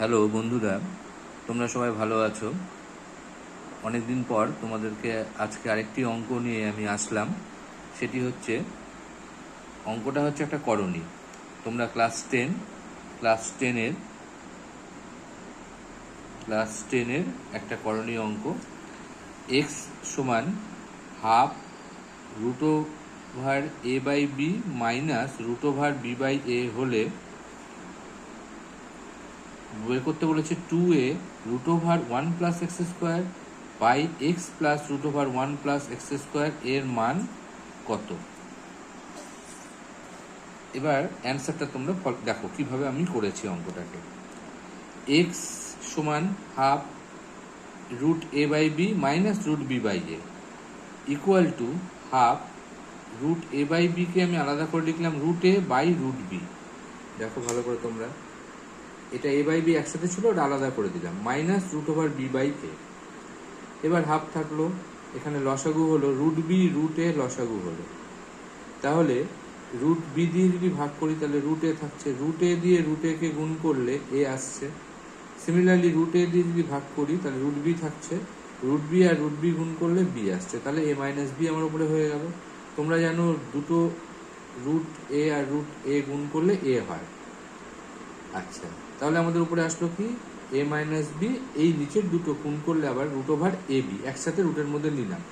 Hello বন্ধুরা, তোমরা সবাই ভালো আছো? অনেক দিন পর তোমাদেরকে আজকে আরেকটি অঙ্ক নিয়ে আমি আসলাম। সেটি হচ্ছে, অঙ্কটা হচ্ছে একটা করণী। তোমরা ক্লাস টেন ক্লাস টেনের ক্লাস টেনের একটা করণীয় অঙ্ক। এক্স সমান half root over A by B minus root over B by A হলে বের করতে বলেছে two A root over one plus X square by X plus root over one plus X square এর মান কত? এবার অ্যান্সারটা তোমরা দেখো কীভাবে আমি করেছি অঙ্কটাকে। এক্স সমান half root A by B minus root B by A equal to half root A by বিকে আমি আলাদা করে লিখলাম root A by root B দেখো ভালো করে তোমরা। এটা এ বাই বি একসাথে ছিল, ওটা আলাদা করে দিলাম। Minus root over B by A এবার হাফ থাকল, এখানে লসাগু হলো রুট বি রুট এ লসাগু হলো। তাহলে রুট বি দিয়ে যদি ভাগ করি, তাহলে রুট এ থাকছে। রুট এ দিয়ে রুট এ কে গুণ করলে এ আসছে। সিমিলারলি রুট এ দিয়ে যদি ভাগ করি, তাহলে রুট বি থাকছে। রুট বি আর রুট বি গুণ করলে বি আসছে। তাহলে এ মাইনাস বি আমার উপরে হয়ে গেল। তোমরা জানো দুটো রুট এ আর রুট এ গুণ করলে এ হয়। আচ্ছা। তাহলে আমাদের উপরে আসলো কি? এ মাইনাস বি এই নিচের দুটো গুণ করলে আবার রুট ওভার এ বি একসাথে রুটের মধ্যে নিলাম।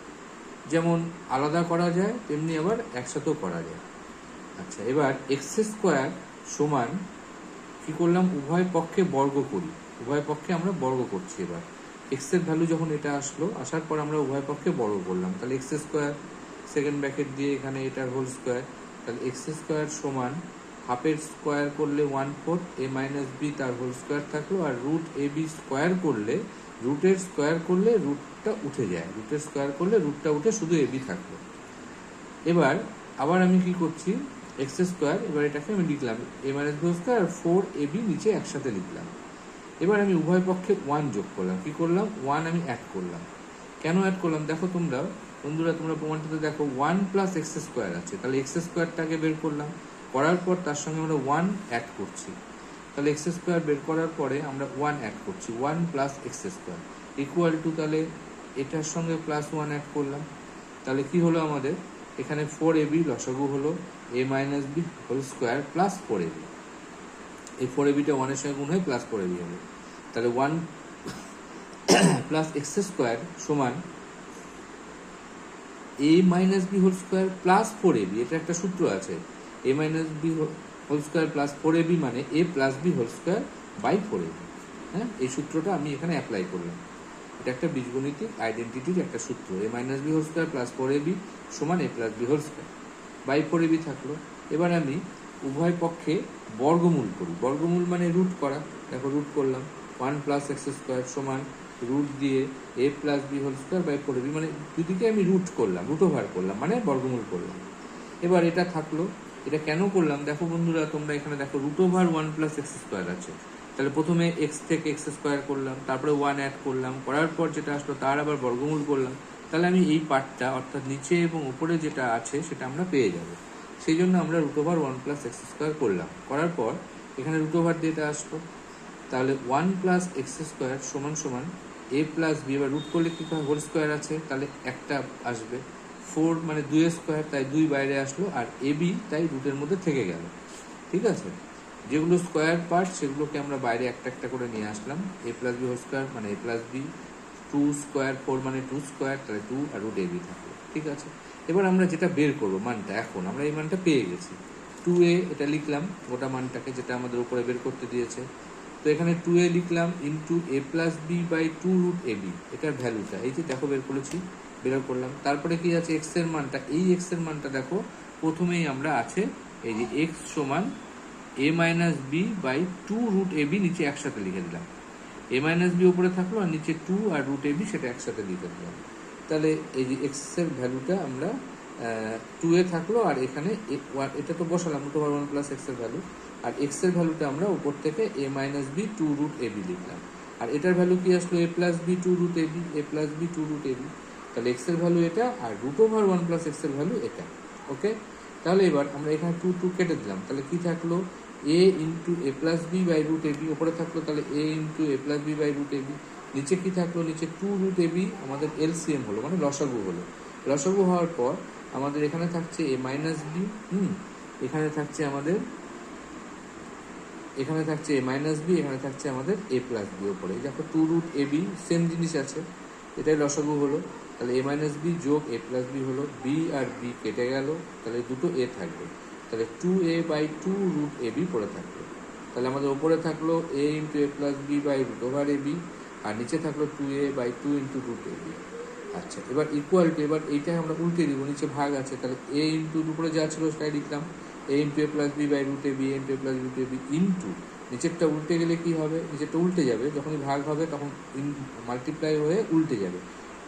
যেমন আলাদা করা যায়, তেমনি আবার একসাথেও করা যায়। আচ্ছা এবার এক্স স্কোয়ার সমান কি করলাম? উভয় পক্ষে বর্গ করি। উভয় পক্ষে আমরা বর্গ করছি এবার। এক্সের ভ্যালু যখন এটা আসলো, আসার পর আমরা উভয় পক্ষে বর্গ করলাম। তাহলে এক্স স্কোয়ার সেকেন্ড ব্র্যাকেট দিয়ে এখানে এটার হোল স্কোয়ার তাহলে এক্স স্কোয়ার সমান হাফের স্কোয়ার করলে one four A minus B তার হোল স্কোয়ার থাকল আর রুট এ বি স্কোয়ার করলে, রুটের স্কোয়ার করলে রুটটা উঠে যায়। রুটের স্কোয়ার করলে রুটটা উঠে শুধু এ বি থাকল এবার আবার আমি কি করছি? এক্স স্কোয়ার, এবার এটাকে আমি লিখলাম। এ মাইনাস বি স্কোয়ার আর ফোর এ বি নিচে একসাথে লিখলাম। এবার আমি উভয় পক্ষে ওয়ান যোগ করলাম। কি করলাম? ওয়ান আমি অ্যাড করলাম। কেন অ্যাড করলাম? দেখো তোমরা, বন্ধুরা, তোমরা প্রমাণটাতে দেখো, ওয়ান প্লাস এক্স স্কোয়ার আছে। তাহলে এক্স স্কোয়ারটাকে বের করলাম। করার পর তার সঙ্গে আমরা ওয়ান অ্যাড করছি। তাহলে এক্স স্কোয়ার বের করার পরে আমরা ওয়ান অ্যাড করছি। One plus X square equal to তাহলে এটার সঙ্গে প্লাস ওয়ান অ্যাড করলাম। তাহলে কি হলো আমাদের? এখানে ফোর এ বি লসাগু হলো A minus B whole square plus four A B এই ফোর এবিটা ওয়ানের সঙ্গে গুণ হয় প্লাস ফোর এবি হবে। তাহলে ওয়ান প্লাস এক্স স্কোয়ার সমান A minus B whole square plus four A B এটা একটা সূত্র আছে। A minus B whole square plus four A B মানে A plus B whole square by four A B হ্যাঁ? এই সূত্রটা আমি এখানে অ্যাপ্লাই করলাম। এটা একটা বীজগণিতিক আইডেন্টিটির একটা সূত্র। A minus B whole square plus four A B সমান A plus B whole square by four A B থাকল। এবার আমি উভয় পক্ষে বর্গমূল করি। বর্গমূল মানে রুট করা। দেখো রুট করলাম। ওয়ান প্লাস এক্স স্কোয়ার সমান রুট দিয়ে A plus B whole square by four B মানে দুদিকে আমি রুট করলাম রুট ওভার করলাম মানে বর্গমূল করলাম। এবার এটা থাকল এটা কেন করলাম? দেখো বন্ধুরা, তোমরা এখানে দেখো root over one plus X square আছে। তাহলে প্রথমে এক্স থেকে এক্স স্কোয়ার করলাম, তারপরে ওয়ান অ্যাড করলাম, করার পর যেটা আসলো তার আবার বর্গমূল করলাম। তাহলে আমি এই পার্টটা অর্থাৎ নিচে এবং উপরে যেটা আছে সেটা আমরা পেয়ে যাব। সেই জন্য আমরা root over one plus X square করলাম। করার পর এখানে রুট ওভার দিয়ে এটা আসলো, তাহলে ওয়ান প্লাস এক্স স্কোয়ার সমান সমান এ প্লাস বি এবার রুট করলে কি হোল স্কোয়ার আছে। তাহলে একটা আসবে। ফোর মানে দুই স্কোয়ার, তাই দুই বাইরে আসলো, আর এ বি, তাই রুটের মধ্যে থেকে গেল। ঠিক আছে? যেগুলো স্কোয়ার পার্ট, সেগুলোকে আমরা বাইরে একটা একটা করে নিয়ে আসলাম। A plus B whole square মানে A plus B, two square four মানে টু স্কোয়ার, তাহলে টু আর রুট এ বি থাকল। ঠিক আছে? এবার আমরা যেটা বের করব, মানটা এখন, আমরা এই মানটা পেয়ে গেছি। টু এ এটা লিখলাম, গোটা মানটাকে যেটা আমাদের উপরে বের করতে দিয়েছে। তো এখানে টু এ লিখলাম into A plus B by two root A B এটার ভ্যালুটা এই যে দেখো বের করেছি। বের করলাম তারপরে কি আছে? এক্সের মানটা এই এক্সের মানটা দেখো, প্রথমেই আমরা আছে, এই যে এক্স সমান A minus B by two root A B নিচে একসাথে লিখে দিলাম। এ মাইনাস বি উপরে থাকল আর নিচে টু আর রুট এ বি সেটা একসাথে লিখে দিলাম। তাহলে এই যে এক্সের ভ্যালুটা আমরা টু এ থাকল আর এখানে এটা তো বসালাম ওভার ওয়ান প্লাস এক্সের ভ্যালু আর এক্সের ভ্যালুটা আমরা উপর থেকে A minus B two root A B লিখলাম। আর এটার ভ্যালু কি আসলো? A plus B two root A B A plus B two root A B তাহলে এক্সের ভ্যালু এটা আর রুট ওভার ওয়ান প্লাস এক্সের ভ্যালু এটা ওকে তাহলে এবার আমরা এখানে টু টু কেটে দিলাম। তাহলে কি থাকল? A into A plus B by root A B ওপরে থাকল। তাহলে A into A plus B by root A B নিচে কি থাকল? নিচে টু রুট এ বি আমাদের এলসিএম হলো মানে লসাগু হলো। লসাগু হওয়ার পর আমাদের এখানে থাকছে এ মাইনাস বি হুম? এখানে থাকছে আমাদের, এখানে থাকছে এ মাইনাস বি এখানে থাকছে আমাদের এ প্লাস বি ওপরে। দেখো two root A B same জিনিস আছে। এটাই লসাগু হলো। তাহলে এ মাইনাস বি যোগ এ প্লাস বি হলো বি আর বি কেটে গেল। তাহলে দুটো এ থাকবে। তাহলে two A by two root A B পড়ে থাকল। তাহলে আমাদের ওপরে থাকল A into A plus B by root over A B আর নিচে থাকল two A by two into root A B আচ্ছা এবার ইকুয়াল টু এবার এইটাই আমরা উল্টে দিব, নিচে ভাগ আছে। তাহলে এ ইন্টু উপরে যা ছিল সেটাই লিখলাম। A into A plus B by root A B A into A plus root A B into নিচেরটা উল্টে গেলে কি হবে? নিচেরটা উল্টে যাবে। যখনই ভাগ হবে, তখন ইন মাল্টিপ্লাই হয়ে উল্টে যাবে।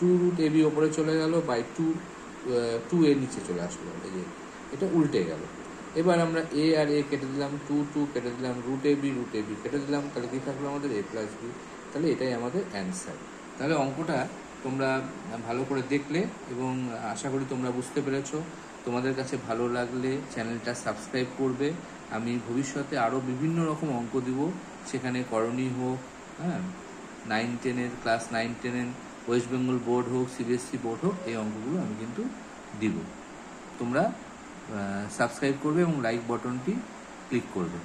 টু রুট এ বি ওপরে চলে গেল বাই টু টু এ নিচে চলে আসলো। এই যে, এটা উল্টে গেল। এবার আমরা এ আর এ কেটে দিলাম। টু টু কেটে দিলাম। Root A B root A B কেটে দিলাম। তাহলে কি থাকল আমাদের? এ প্লাস বি তাহলে এটাই আমাদের অ্যান্সার তাহলে অঙ্কটা তোমরা ভালো করে দেখলে এবং আশা করি তোমরা বুঝতে পেরেছ। তোমাদের কাছে ভালো লাগলে চ্যানেলটা সাবস্ক্রাইব করবে। আমি ভবিষ্যতে আরও বিভিন্ন রকম অঙ্ক দিব। সেখানে করণী হোক হ্যাঁ নাইন টেনের ক্লাস নাইন টেনের ওয়েস্ট বেঙ্গল বোর্ড হোক সিবিএসসি বোর্ড হোক, এই অঙ্কগুলো আমি কিন্তু দিব। তোমরা সাবস্ক্রাইব করবে এবং লাইক বটনটি ক্লিক করবে।